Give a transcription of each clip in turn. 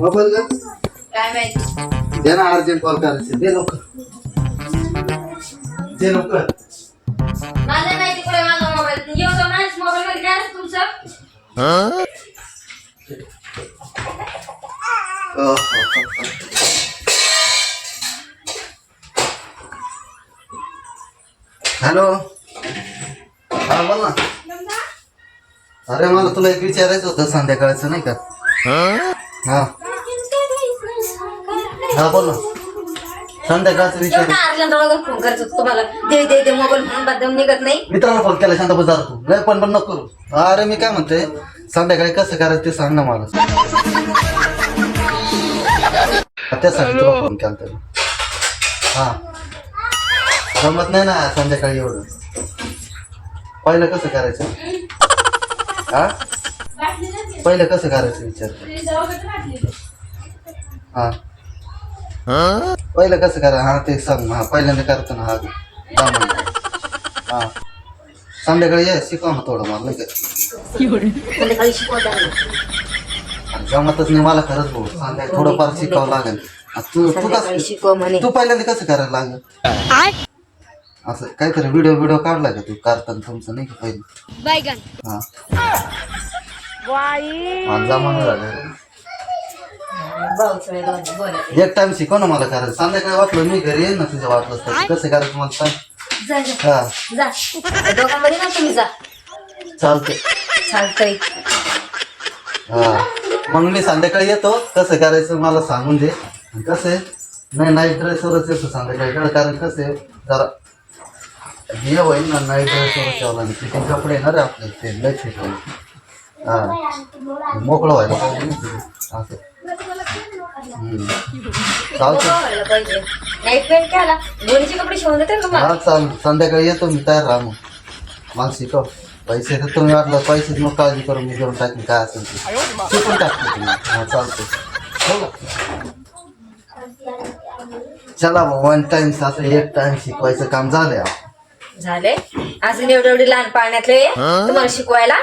Mobile का काय माहिती? दे ना अर्जंट कॉल करायचे. दे लवकर. दे लवकर. मला माहिती कुठे माझा मोबाईल. एवढं माझ्या मोबाईल मध्ये काय असतं तुमचं. अह. हॅलो? हा बोल ना. अरे मला तुला एक विचारायचं होतं संध्याकाळचं नाही का? हा. हा बोल ना. संध्याकाळचं विचार. अर्जंट फोन करत होतो तुम्हाला. दे दे दे मोबाईल म्हणून बदम निघत नाही. मित्रांना फोन केला शांत बजार तू. नाही पण पण नको करू. अरे मी काय म्हणते संध्याकाळी कसं करायचं ते सांग ना मला. त्यासाठी तुला फोन केला तरी हा. जमत नाही ना संध्याकाळी एवढं. पहिलं कसं करायचं? हा? पहिलं कसं करायचं विचार? हा. पहिलं कसं करा? हा ते सांग हा पहिल्यांदा करतो ना हा. हा. संध्याकाळी ये शिकवा ना थोडं मला नाही का संध्याकाळी जमतच नाही मला खरंच भाऊ. संध्याकाळी थोडंफार शिकावं लागेल. तू तू संध्याकाळी कसं शिकव म्हणे. तू पहिल्यांदा कसं करायला लागेल? असं काहीतरी व्हिडिओ व्हिडिओ काढला का तू? करताना तुमचं नाही का पहिले? हा जमाना झालं. भाऊचं वेगळं आहे, बरं. एक टाइम शिकव ना मला करायचं संध्याकाळी वाटलं मी घरी येईन ना तुझ्या वाटलं तर कसं करायचं मला सांग. जा जा. हा. जा. दोघांमध्ये ना तुम्ही जा. चालतंय. चालतंय. हा. मग मी संध्याकाळी येतो. कसं करायचं मला सांगून दे. आणि कसं आहे? नाही नाईट ड्रेसवरच येतो संध्याकाळी कारण कसं आहे? जरा हे होईल ना नाईट ड्रेसवर ठेवला नाही फिटिंग कपडे येणार रे आपले. ते फिट होईल. हा. मोकळं व्हायला पाहिजे ना. ते. असं. चालतं व्हायला पाहिजे. नाईट पॅन्ट घ्यायला गोळीचे कपडे शिवून देते ना तुम्हाला? हा चाल. संध्याकाळी येतो मी तयार राहा मग. मला शिकव. पैसे तर तुम्ही वाटलं पैसे मग काळजी करून मी घेऊन टाकेन काय असेल ते. शिकून टाकतो तुम्ही. हा चालतं हो? चला वन टाइम असं एक टाइम शिकवायचं काम झालंय. झाले अजून एवढे एवढे लहान पाळण्यातले तुम्हाला शिकवायला.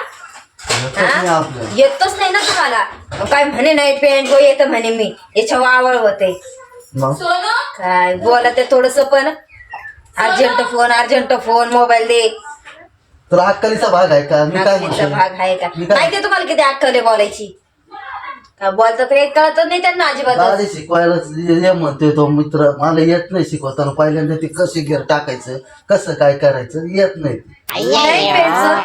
हा? येतच नाही ना तुम्हाला. काय म्हणे नाईट पॅन्ट गो येतं म्हणे मी. याच्या आवळ होते. मग? काय बोला ते थोडस पण. Urgent phone urgent phone mobile दे. तुला अक्कलीचा भाग आहे का? मी काय नागरिकचा भाग म्हणतो आहे का? मी काय- माहितीये तुम्हाला किती अक्कल आहे बोलायची? का बोलतात काही कळत नाही त्यांना अजिबात गाडी शिकवायला ये म्हणतोय तो मित्र मला येत नाही शिकवताना. पहिल्यांदा ते कसे गिअर टाकायचं कसं काय करायचं येत नाही.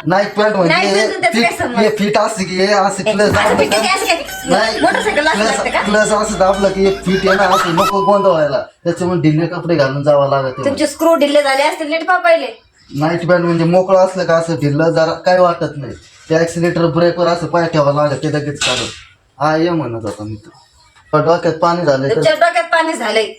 नाईट पॅन्ट म्हणजे त्याचं काय? हे फिट असं की हे असं असं फिट आहे, असं काय? नाही मोटरसायकल असं लागतं का? क्लच असं दाबलं की एक फिट ना असं नको व्हायला त्याच्यामुळे ढिल्ले कपडे घालून जावं लागत तुमचे स्क्रू ढिल्ले झाले असतील नीट पहा पहिले नाईट पॅन्ट म्हणजे मोकळं असलं का असं ढिल्लं जरा काय वाटत नाही. ते ऍक्सिलेटर ब्रेकवर असं पाय ठेवावं लागत ते लगेच काढून. हा ये म्हणत होता मित्र. डोक्यात पाणी झालंय तर तुमच्या डोक्यात पाणी झालंय.